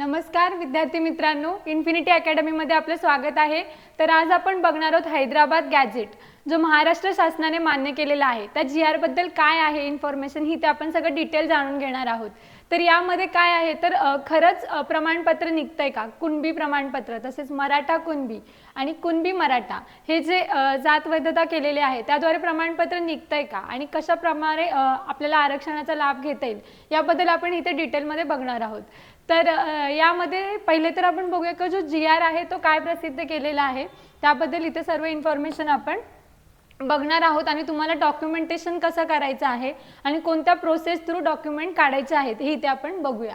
नमस्कार विद्यार्थी मित्रांनो. इन्फिनिटी अकॅडमीमध्ये आपलं स्वागत आहे. तर आज आपण बघणार आहोत हैदराबाद गॅजेट जो महाराष्ट्र शासनाने मान्य केलेला आहे. त्या जी आरबद्दल काय आहे इन्फॉर्मेशन ही ते आपण सगळं डिटेल जाणून घेणार आहोत. तर यामध्ये काय आहे? तर खरंच प्रमाणपत्र निघतंय का? कुणबी प्रमाणपत्र तसेच मराठा कुणबी आणि कुणबी मराठा हे जे जात वैधता केलेले आहे त्याद्वारे प्रमाणपत्र निघतंय का? आणि कशाप्रमाणे आपल्याला आरक्षणाचा लाभ घेता येईल? याबद्दल आपण इथे डिटेलमध्ये बघणार आहोत. तर यामध्ये पहिले तर आपण बघूया की जो जी आर आहे तो काय प्रसिद्ध केलेला आहे? त्याबद्दल इथे सर्व इन्फॉर्मेशन आपण बघणार आहोत आणि तुम्हाला डॉक्युमेंटेशन कसं करायचं आहे आणि कोणत्या प्रोसेस थ्रू डॉक्युमेंट काढायचे आहेत हे इथे आपण बघूया.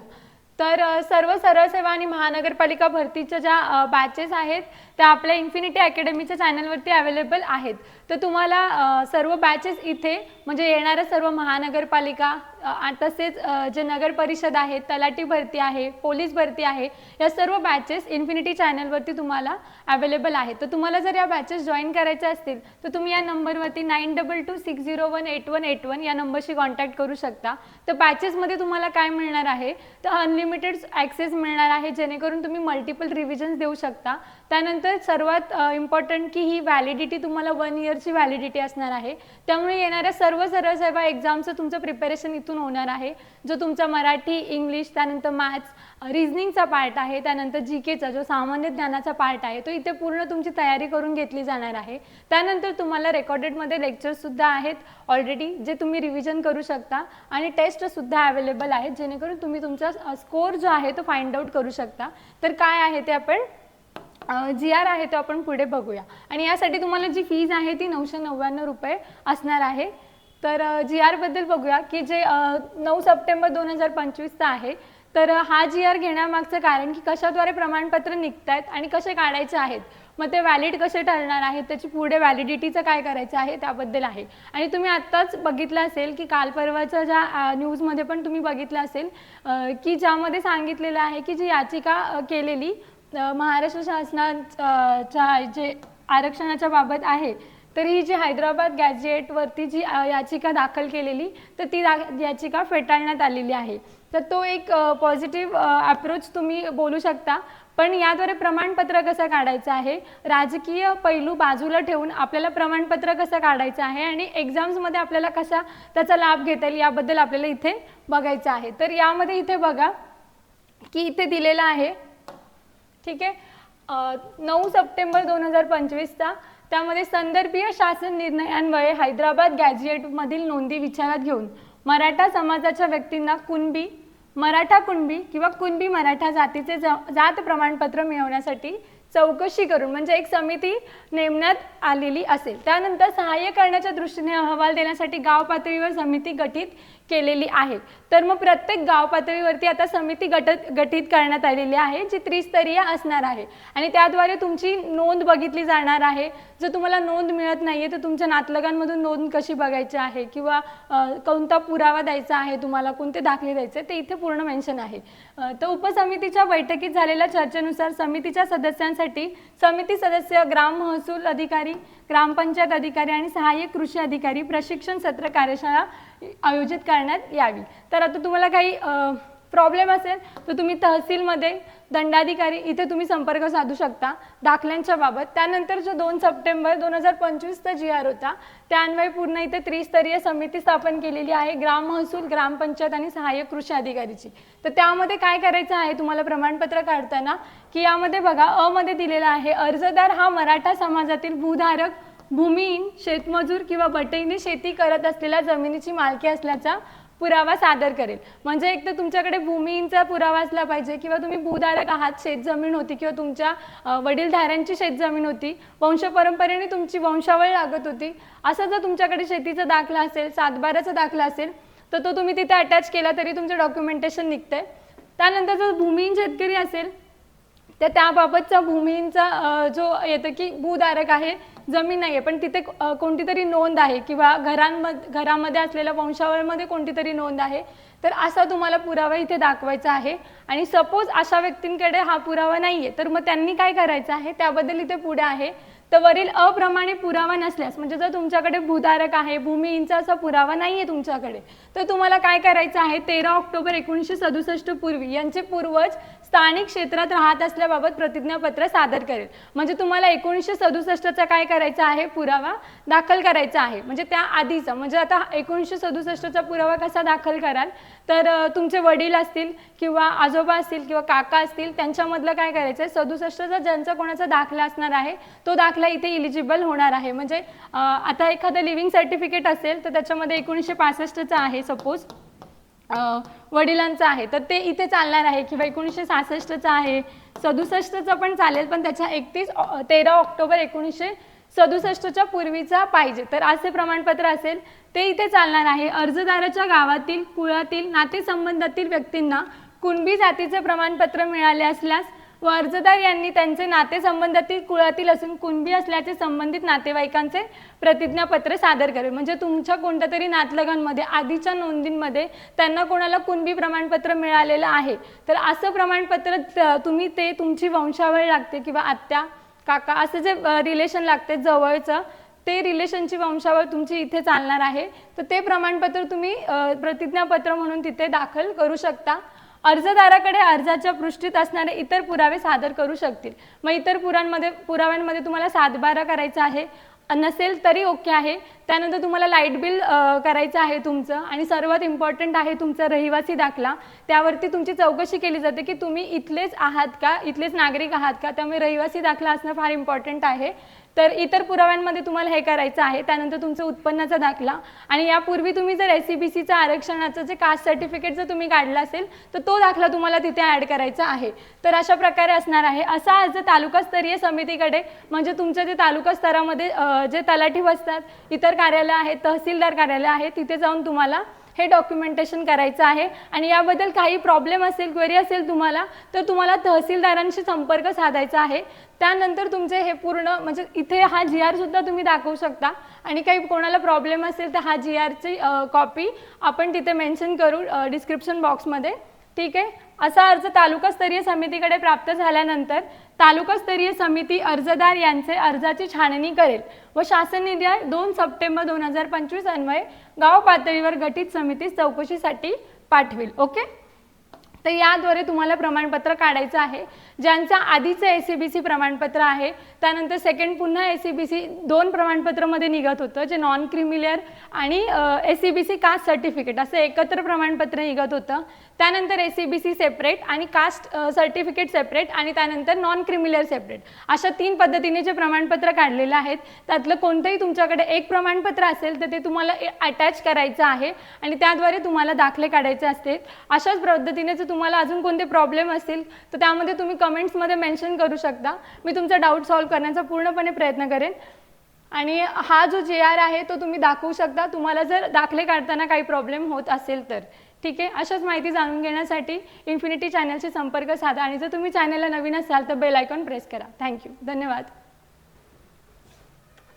तर सर्व सरळ सेवा आणि महानगरपालिका भरतीच्या ज्या बॅचेस आहेत त्या आपल्या इन्फिनिटी अकॅडमीच्या चॅनलवरती अवेलेबल आहेत. तर तुम्हाला सर्व बॅचेस इथे म्हणजे येणाऱ्या सर्व महानगरपालिका तसेच जे नगर परिषद आहे तलाठी भरती आहे पोलीस भरती आहे या सर्व बॅचेस इन्फिनिटी चॅनलवरती तुम्हाला अवेलेबल आहेत. तर तुम्हाला जर या बॅचेस जॉईन करायच्या असतील तर तुम्ही या नंबरवरती nine double two six zero one eight one eight one या नंबरशी कॉन्टॅक्ट करू शकता. तर बॅचेसमध्ये तुम्हाला काय मिळणार आहे? तर अनलिमिटेड ॲक्सेस मिळणार आहे जेणेकरून तुम्ही मल्टिपल रिव्हिजन्स देऊ शकता. त्यानंतर सर्वात इम्पॉर्टंट की ही व्हॅलिडिटी तुम्हाला वन इयरची व्हॅलिडिटी असणार आहे. त्यामुळे येणाऱ्या सर्व सरळ सेवा एक्झामचं तुमचं प्रिपरेशन इथून होणार आहे. जो तुमचा मराठी इंग्लिश त्यानंतर मॅथ्स रिझनिंगचा पार्ट आहे त्यानंतर जी केचा जो सामान्य ज्ञानाचा पार्ट आहे तो इथे पूर्ण तुमची तयारी करून घेतली जाणार आहे. त्यानंतर तुम्हाला रेकॉर्डेडमध्ये लेक्चरसुद्धा आहेत ऑलरेडी जे तुम्ही रिव्हिजन करू शकता आणि टेस्टसुद्धा अवेलेबल आहेत जेणेकरून तुम्ही तुमचा स्कोर जो आहे तो फाइंड आउट करू शकता. तर काय आहे ते आपण जी आर आहे तो आपण पुढे बघूया. आणि यासाठी तुम्हाला जी फीज आहे ती नऊशे नव्याण्णव रुपये असणार आहे. तर जी आरबद्दल बघूया की जे नऊ सप्टेंबर दोन हजार पंचवीसचा आहे तर हा जी आर घेण्यामागचं कारण की कशाद्वारे प्रमाणपत्र निघत आहेत आणि कसे काढायचे आहेत मग ते व्हॅलिड कसे ठरणार आहेत त्याची पुढे व्हॅलिडिटीचं काय करायचं आहे त्याबद्दल आहे. आणि तुम्ही आत्ताच बघितलं असेल की काल परवाच्या ज्या न्यूजमध्ये पण तुम्ही बघितलं असेल की ज्यामध्ये सांगितलेलं आहे की जी याचिका केलेली महाराष्ट्र शासनाच्या जे आरक्षणाच्या बाबत आहे तर ही जी हैदराबाद गॅजेटवरती जी याचिका दाखल केलेली तर ती दा याचिका फेटाळण्यात आलेली आहे. तर तो एक पॉझिटिव्ह अप्रोच तुम्ही बोलू शकता. पण याद्वारे प्रमाणपत्र कसं काढायचं आहे? राजकीय पैलू बाजूला ठेवून आपल्याला प्रमाणपत्र कसं काढायचं आहे? आणि एक्झाम्समध्ये आपल्याला कसा त्याचा लाभ घेता येईल याबद्दल आपल्याला इथे बघायचं आहे. तर यामध्ये इथे बघा की इथे दिलेलं आहे ठीक आहे? नऊ सप्टेंबर दोन हजार पंचवीसचा त्यामध्ये संदर्भीय शासन निर्णयांमुळे हैदराबाद गॅजिएटमधील नोंदी विचारात घेऊन मराठा समाजाच्या व्यक्तींना कुणबी मराठा कुणबी किंवा कुणबी मराठा जातीचे जात प्रमाणपत्र मिळवण्यासाठी चौकशी करून म्हणजे एक समिती नेमण्यात आलेली असेल. त्यानंतर सहाय्य करण्याच्या दृष्टीने अहवाल देण्यासाठी गाव पातळीवर समिती गठीत केलेली आहे. तर मग प्रत्येक गाव पातळीवरती आता समिती गटत गठीत करण्यात आलेली आहे जी त्रिस्तरीय असणार आहे. आणि त्याद्वारे तुमची नोंद बघितली जाणार आहे. जर तुम्हाला नोंद मिळत नाही आहे तर तुमच्या नातलगांमधून नोंद कशी बघायची आहे? किंवा कोणता पुरावा द्यायचा आहे तुम्हाला? कोणते दाखले द्यायचे? ते इथे पूर्ण मेन्शन आहे. तर उपसमितीच्या बैठकीत झालेल्या चर्चेनुसार समितीच्या सदस्यांसाठी समिती सदस्य ग्राम महसूल अधिकारी ग्रामपंचायत अधिकारी आणि सहाय्यक कृषी अधिकारी प्रशिक्षण सत्र कार्यशाळा आयोजित करण्यात यावी. तर आता तुम्हाला काही प्रॉब्लेम असेल तर तुम्ही तहसीलमध्ये दंडाधिकारी इथे तुम्ही संपर्क साधू शकता. दाखल्यांच्या बाबत. त्यानंतर जो दोन सप्टेंबर दोन हजार पंचवीसचा जी आर होता त्या अन्वये पूर्ण इथे त्रिस्तरीय समिती स्थापन केलेली आहे ग्राम महसूल ग्रामपंचायत आणि सहाय्यक कृषी अधिकारीची. तर त्यामध्ये काय करायचं आहे तुम्हाला प्रमाणपत्र काढताना की यामध्ये बघा अ मध्ये आहे अर्जदार हा मराठा समाजातील भूधारक भूमिहीन शेतमजूर किंवा बटईने शेती करत असलेल्या जमिनीची मालकी असल्याचा पुरावा सादर करेल. म्हणजे एक तर तुमच्याकडे भूमींचा पुरावा असला पाहिजे किंवा तुम्ही भूधारक आहात शेतजमीन होती किंवा तुमच्या वडीलधाऱ्यांची शेतजमीन होती वंश परंपरेने तुमची वंशावळ लागत होती. असा जर तुमच्याकडे शेतीचा दाखला असेल सातबाराचा दाखला असेल तर तो तुम्ही तिथे अटॅच केला तरी तुमचं डॉक्युमेंटेशन निघतंय. त्यानंतर जर भूमिहीन शेतकरी असेल तर त्याबाबतचा भूमींचा जो येतं की भूधारक आहे जमीन नाही आहे पण तिथे कोणती तरी नोंद आहे किंवा घरांमध्ये घरामध्ये असलेल्या वंशावळमध्ये कोणती तरी नोंद आहे? तर असा तुम्हाला पुरावा इथे दाखवायचा आहे. आणि सपोज अशा व्यक्तींकडे हा पुरावा नाही आहे तर मग त्यांनी काय करायचं आहे? त्याबद्दल इथे पुढे आहे. तर वरील अप्रमाणे पुरावा नसल्यास म्हणजे जर तुमच्याकडे भूधारक आहे भूमिहीनचा असा पुरावा नाही आहे तुमच्याकडे तर तुम्हाला काय करायचं आहे? तेरा ऑक्टोबर एकोणीसशे सदुसष्ट पूर्वी यांचे पूर्वज स्थानिक क्षेत्रात राहत असल्याबाबत प्रतिज्ञापत्र सादर करेल. म्हणजे तुम्हाला एकोणीसशे सदुसष्टचा काय करायचा आहे? पुरावा दाखल करायचा आहे. म्हणजे त्या आधीचा म्हणजे आता एकोणीसशे सदुसष्टचा पुरावा कसा दाखल कराल? तर तुमचे वडील असतील किंवा आजोबा असतील किंवा काका असतील त्यांच्यामधलं काय करायचं आहे सदुसष्टचा ज्यांचा कोणाचा दाखला असणार आहे तो दाखला इथे इलिजिबल होणार आहे. म्हणजे आता एखादं लिव्हिंग सर्टिफिकेट असेल तर त्याच्यामध्ये एकोणीसशे पासष्टचं आहे सपोज वडिलांचं आहे तर ते इथे चालणार आहे किंवा एकोणीसशे सहासष्टचं आहे. सदुसष्टचं पण चालेल पण त्याच्या एकतीस तेरा ऑक्टोबर एकोणीसशे सदुसष्टच्या पूर्वीचा पाहिजे. तर असे प्रमाणपत्र असेल ते इथे चालणार आहे. अर्जदाराच्या गावातील कुळातील नातेसंबंधातील व्यक्तींना कुणबी जातीचे प्रमाणपत्र मिळाले असल्यास व अर्जदार यांनी त्यांचे नातेसंबंधातील कुळातील असून कुणबी असल्याचे संबंधित नातेवाईकांचे प्रतिज्ञापत्र सादर करेल म्हणजे तुमच्या कोणत्या तरी नातलगांमध्ये आधीच्या नोंदींमध्ये त्यांना कोणाला कुणबी प्रमाणपत्र मिळालेलं आहे. तर असं प्रमाणपत्र तुम्ही ते तुमची वंशावळ लागते किंवा आत्या काका असं जे रिलेशन लागते जवळचं ते रिलेशनची वंशावळ तुमची इथे चालणार आहे. तर ते प्रमाणपत्र तुम्ही प्रतिज्ञापत्र म्हणून तिथे दाखल करू शकता. अर्जदाराकडे अर्जाच्या पृष्ठीत असणारे इतर पुरावे सादर करू शकतील. मग इतर पुरांमध्ये पुराव्यांमध्ये तुम्हाला सातबारा करायचा आहे. नसेल तरी ओके आहे. त्यानंतर तुम्हाला लाइट बिल करायचं आहे तुमचं आणि सर्वात इम्पॉर्टंट आहे तुमचा रहिवासी दाखला. त्यावरती तुमची चौकशी केली जाते की तुम्ही इथलेच आहात का इथलेच नागरिक आहात का? त्यामुळे रहिवासी दाखला असणं फार इम्पॉर्टंट आहे. तर इतर पुराव्यांमध्ये तुम्हाला हे करायचं आहे. त्यानंतर तुमचं उत्पन्नाचा दाखला आणि यापूर्वी तुम्ही जर एस सी बी सीचं आरक्षणाचं जे कास्ट सर्टिफिकेट जर तुम्ही काढलं असेल तर तो दाखला तुम्हाला तिथे ॲड करायचा आहे. तर अशा प्रकारे असणार आहे. असा अर्ज तालुकास्तरीय समितीकडे म्हणजे तुमच्या जे तालुका स्तरामध्ये जे तलाठी बसतात इतर कार्यालय आहे तहसीलदार कार्यालय आहे तिथे जाऊन तुम्हाला हे डॉक्युमेंटेशन करायचं आहे. आणि याबद्दल काही प्रॉब्लेम असेल क्वेरी असेल तुम्हाला तर तुम्हाला तहसीलदारांशी संपर्क साधायचा आहे. त्यानंतर तुमचे हे पूर्ण म्हणजे इथे हा जी आरसुद्धा तुम्ही दाखवू शकता. आणि काही कोणाला प्रॉब्लेम असेल तर हा जी आरची कॉपी आपण तिथे मेन्शन करू डिस्क्रिप्शन बॉक्समध्ये ठीक आहे? असा अर्ज तालुकास्तरीय समितीकडे प्राप्त झाल्यानंतर तालुकास्तरीय समिती अर्जदार यांचे अर्जाची छाननी करेल व शासन निर्णय दोन सप्टेंबर दोन हजार पंचवीस अन्वये गाव पातळीवर गठीत समितीस चौकशीसाठी पाठवेल. ओके? तर याद्वारे तुम्हाला प्रमाणपत्र काढायचं आहे. ज्यांच्या आधीचं ए सी बी सी प्रमाणपत्र आहे त्यानंतर सेकंड पुन्हा ए सी बी सी दोन प्रमाणपत्रामध्ये निघत होतं जे नॉन क्रिमिलियर आणि A C B C caste certificate असं एकत्र प्रमाणपत्र निघत होतं. त्यानंतर A C B C separate आणि कास्ट सर्टिफिकेट सेपरेट आणि त्यानंतर नॉन क्रिमिनल सेपरेट अशा तीन पद्धतीने जे प्रमाणपत्र काढलेले आहेत त्यातलं कोणतंही तुमच्याकडे एक प्रमाणपत्र असेल तर ते तुम्हाला अटॅच करायचं आहे आणि त्याद्वारे तुम्हाला दाखले काढायचे असते. अशाच पद्धतीने जर तुम्हाला अजून कोणते प्रॉब्लेम असतील तर त्यामध्ये तुम्ही कमेंट्समध्ये मेन्शन करू शकता. मी तुमचा डाऊट सॉल्व्ह करण्याचा पूर्णपणे प्रयत्न करेन. आणि हा जो जे आर आहे तो तुम्ही दाखवू शकता. तुम्हाला जर दाखले काढताना काही प्रॉब्लेम होत असेल तर. ठीक आहे? अशाच माहिती जाणून घेण्यासाठी इन्फिनिटी चॅनलशी संपर्क साधा आणि जर तुम्ही चॅनलला नवीन असाल तर बेल आयकॉन प्रेस करा. थँक्यू धन्यवाद.